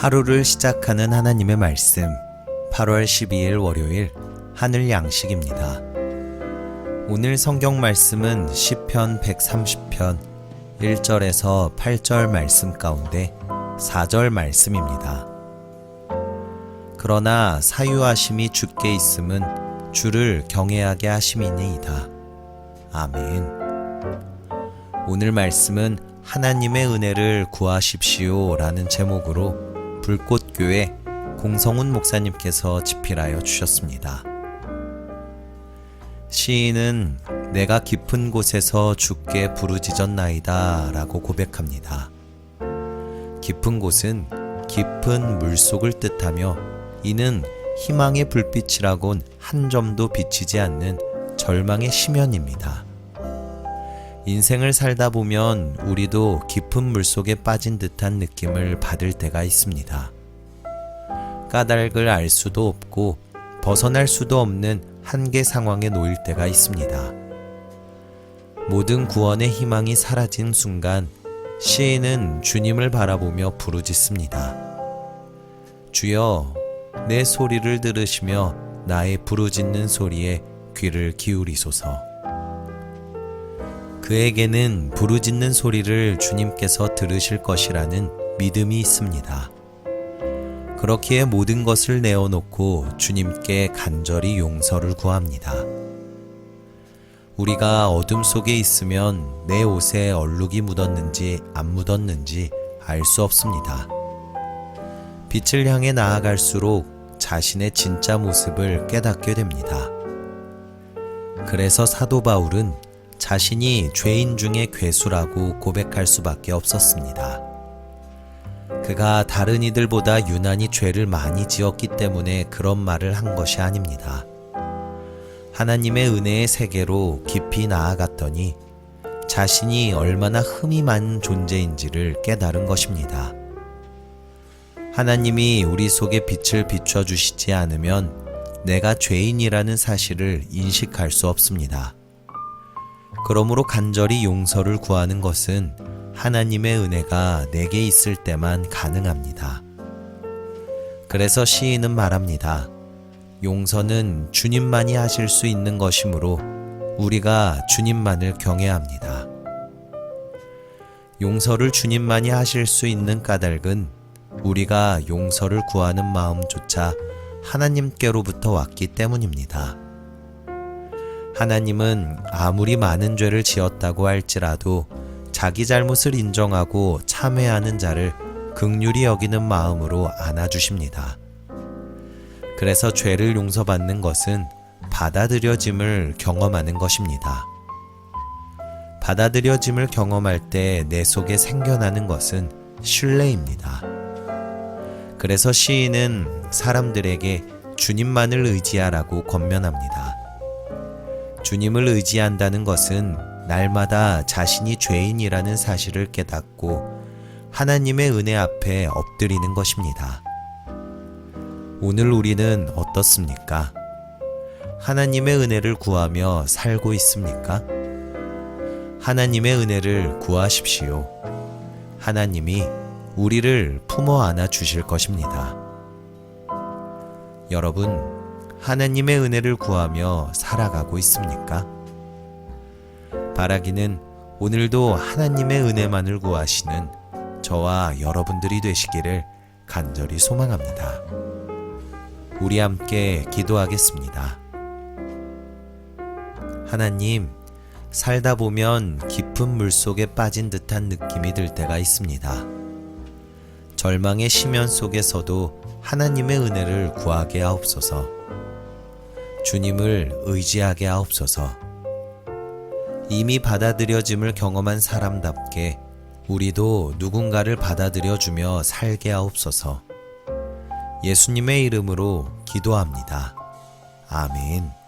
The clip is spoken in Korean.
하루를 시작하는 하나님의 말씀 8월 12일 월요일 하늘 양식입니다. 오늘 성경 말씀은 시편 130편 1절에서 8절 말씀 가운데 4절 말씀입니다. 그러나 사유하심이 주께 있음은 주를 경외하게 하심이니이다. 아멘. 오늘 말씀은 하나님의 은혜를 구하십시오 라는 제목으로 불꽃교회 공성훈 목사님께서 집필하여 주셨습니다. 시인은 내가 깊은 곳에서 주께 부르짖었나이다 라고 고백합니다. 깊은 곳은 깊은 물속을 뜻하며 이는 희망의 불빛이라곤 한 점도 비치지 않는 절망의 심연입니다. 인생을 살다 보면 우리도 깊은 물속에 빠진 듯한 느낌을 받을 때가 있습니다. 까닭을 알 수도 없고 벗어날 수도 없는 한계 상황에 놓일 때가 있습니다. 모든 구원의 희망이 사라진 순간 시인은 주님을 바라보며 부르짖습니다. 주여, 내 소리를 들으시며 나의 부르짖는 소리에 귀를 기울이소서. 그에게는 부르짖는 소리를 주님께서 들으실 것이라는 믿음이 있습니다. 그렇기에 모든 것을 내어놓고 주님께 간절히 용서를 구합니다. 우리가 어둠 속에 있으면 내 옷에 얼룩이 묻었는지 안 묻었는지 알 수 없습니다. 빛을 향해 나아갈수록 자신의 진짜 모습을 깨닫게 됩니다. 그래서 사도 바울은 자신이 죄인 중에 괴수라고 고백할 수밖에 없었습니다. 그가 다른 이들보다 유난히 죄를 많이 지었기 때문에 그런 말을 한 것이 아닙니다. 하나님의 은혜의 세계로 깊이 나아갔더니 자신이 얼마나 흠이 많은 존재인지를 깨달은 것입니다. 하나님이 우리 속에 빛을 비춰주시지 않으면 내가 죄인이라는 사실을 인식할 수 없습니다. 그러므로 간절히 용서를 구하는 것은 하나님의 은혜가 내게 있을 때만 가능합니다. 그래서 시인은 말합니다. 용서는 주님만이 하실 수 있는 것이므로 우리가 주님만을 경외합니다. 용서를 주님만이 하실 수 있는 까닭은 우리가 용서를 구하는 마음조차 하나님께로부터 왔기 때문입니다. 하나님은 아무리 많은 죄를 지었다고 할지라도 자기 잘못을 인정하고 참회하는 자를 극률이 여기는 마음으로 안아주십니다. 그래서 죄를 용서받는 것은 받아들여짐을 경험하는 것입니다. 받아들여짐을 경험할 때 내 속에 생겨나는 것은 신뢰입니다. 그래서 시인은 사람들에게 주님만을 의지하라고 권면합니다. 주님을 의지한다는 것은 날마다 자신이 죄인이라는 사실을 깨닫고 하나님의 은혜 앞에 엎드리는 것입니다. 오늘 우리는 어떻습니까? 하나님의 은혜를 구하며 살고 있습니까? 하나님의 은혜를 구하십시오. 하나님이 우리를 품어 안아 주실 것입니다. 여러분, 하나님의 은혜를 구하며 살아가고 있습니까? 바라기는 오늘도 하나님의 은혜만을 구하시는 저와 여러분들이 되시기를 간절히 소망합니다. 우리 함께 기도하겠습니다. 하나님, 살다 보면 깊은 물 속에 빠진 듯한 느낌이 들 때가 있습니다. 절망의 심연 속에서도 하나님의 은혜를 구하게 하옵소서. 주님을 의지하게 하옵소서. 이미 받아들여짐을 경험한 사람답게 우리도 누군가를 받아들여 주며 살게 하옵소서. 예수님의 이름으로 기도합니다. 아멘.